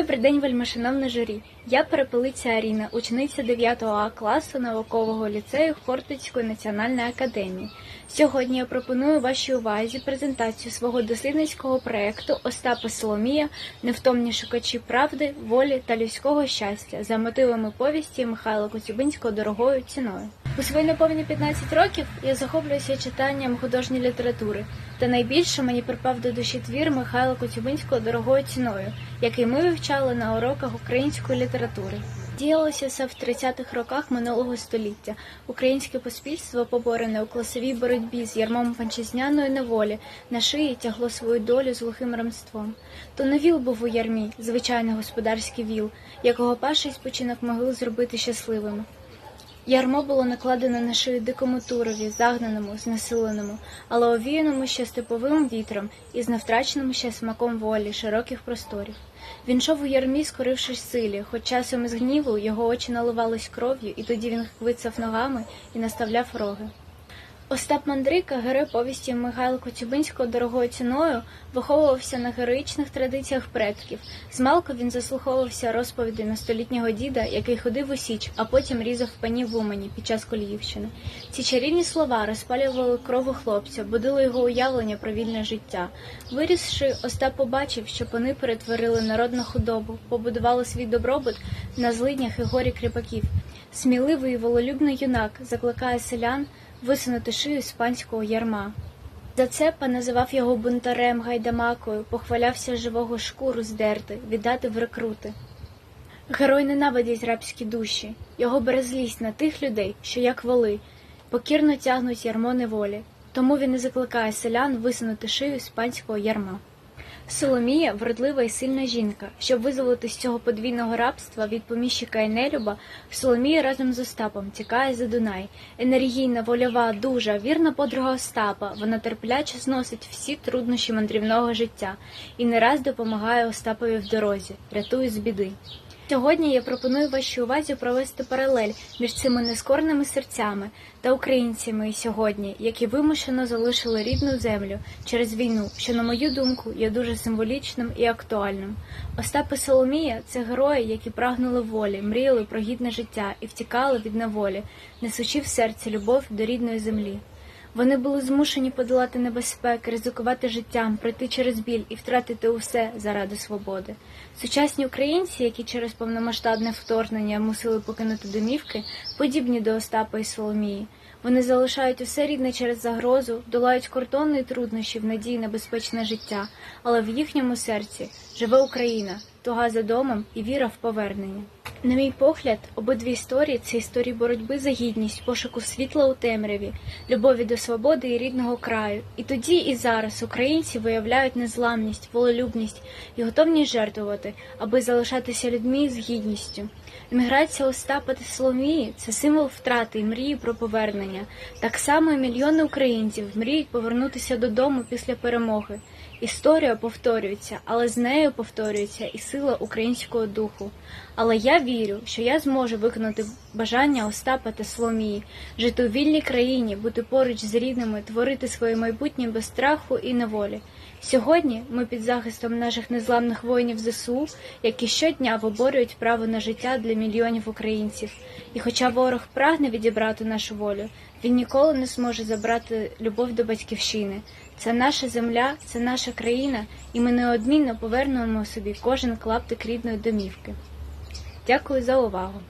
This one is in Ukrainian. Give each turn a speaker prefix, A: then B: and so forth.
A: Добрий день, вельмишановне журі. Я перепелиця Аріна, учениця 9 А класу наукового ліцею Хортицької національної академії. Сьогодні я пропоную вашій увазі презентацію свого дослідницького проєкту Остапа Соломія Невтомні шукачі правди, волі та людського щастя за мотивами повісті Михайла Коцюбинського дорогою ціною. У свої неповні 15 років я захоплююся читанням художньої літератури, та найбільше мені припав до душі твір Михайла Коцюбинського дорогою ціною, який ми вивчали на уроках української літератури. Діялося це в 30-х роках минулого століття. Українське суспільство, поборене у класовій боротьбі з ярмом панчизняної неволі, на шиї тягло свою долю з глухим рамством. То не віл був у ярмі, звичайний господарський віл, якого перший спочинок могли зробити щасливим. Ярмо було накладено на шию дикому турові, загнаному, знесиленому, але овіяному ще степовим вітром і з невтраченим ще смаком волі, широких просторів. Він йшов у ярмі, скорившись силі, хоч часом із гніву його очі наливались кров'ю, і тоді він хвицав ногами і наставляв роги. Остап Мандрика, герой повісті Михайла Коцюбинського дорогою ціною, виховувався на героїчних традиціях предків. Змалку він заслуховувався розповіді на столітнього діда, який ходив у Січ, а потім різав панів в Умані під час Коліївщини. Ці чарівні слова розпалювали кров у хлопця, будили його уявлення про вільне життя. Вирісши, Остап побачив, що пани перетворили народ на худобу, побудували свій добробут на злиднях і горі кріпаків. Сміливий і вололюбний юнак закликає селян висунути шию з панського ярма. За це називав його бунтарем гайдамакою, похвалявся живого шкуру здерти, віддати в рекрути. Герой ненавидить рабські душі, його бере злість на тих людей, що, як воли, покірно тягнуть ярмо неволі. Тому він і закликає селян висунути шию з панського ярма. Соломія вродлива і сильна жінка. Щоб визволити з цього подвійного рабства від поміщика і нелюба, Соломія разом з Остапом тікає за Дунай. Енергійна, вольова, дужа, вірна подруга Остапа. Вона терпляче зносить всі труднощі мандрівного життя і не раз допомагає Остапові в дорозі, рятує з біди. Сьогодні я пропоную вашій увазі провести паралель між цими нескорними серцями та українцями сьогодні, які вимушено залишили рідну землю через війну, що, на мою думку, є дуже символічним і актуальним. Остап і Соломія це герої, які прагнули волі, мріяли про гідне життя і втікали від неволі, несучи в серці любов до рідної землі. Вони були змушені подолати небезпеки, ризикувати життям, пройти через біль і втратити усе заради свободи. Сучасні українці, які через повномасштабне вторгнення мусили покинути домівки, подібні до Остапа і Соломії. Вони залишають усе рідне через загрозу, долають кордони і труднощі в надії на безпечне життя, але в їхньому серці живе Україна, туга за домом і віра в повернення. На мій погляд, обидві історії це історії боротьби за гідність, пошуку світла у темряві, любові до свободи і рідного краю. І тоді, і зараз українці виявляють незламність, волелюбність і готовність жертвувати, аби залишатися людьми з гідністю. Еміграція Остапа та Соломії це символ втрати і мрії про повернення. Так само і мільйони українців мріють повернутися додому після перемоги. Історія повторюється, але з нею повторюється і сила українського духу. Але я вірю, що я зможу виконати бажання Остапа та Соломії, жити у вільній країні, бути поруч з рідними, творити своє майбутнє без страху і неволі. Сьогодні ми під захистом наших незламних воїнів ЗСУ, які щодня виборюють право на життя для мільйонів українців. І хоча ворог прагне відібрати нашу волю, він ніколи не зможе забрати любов до батьківщини. Це наша земля, це наша країна, і ми неодмінно повернемо собі кожен клаптик рідної домівки. Дякую за увагу.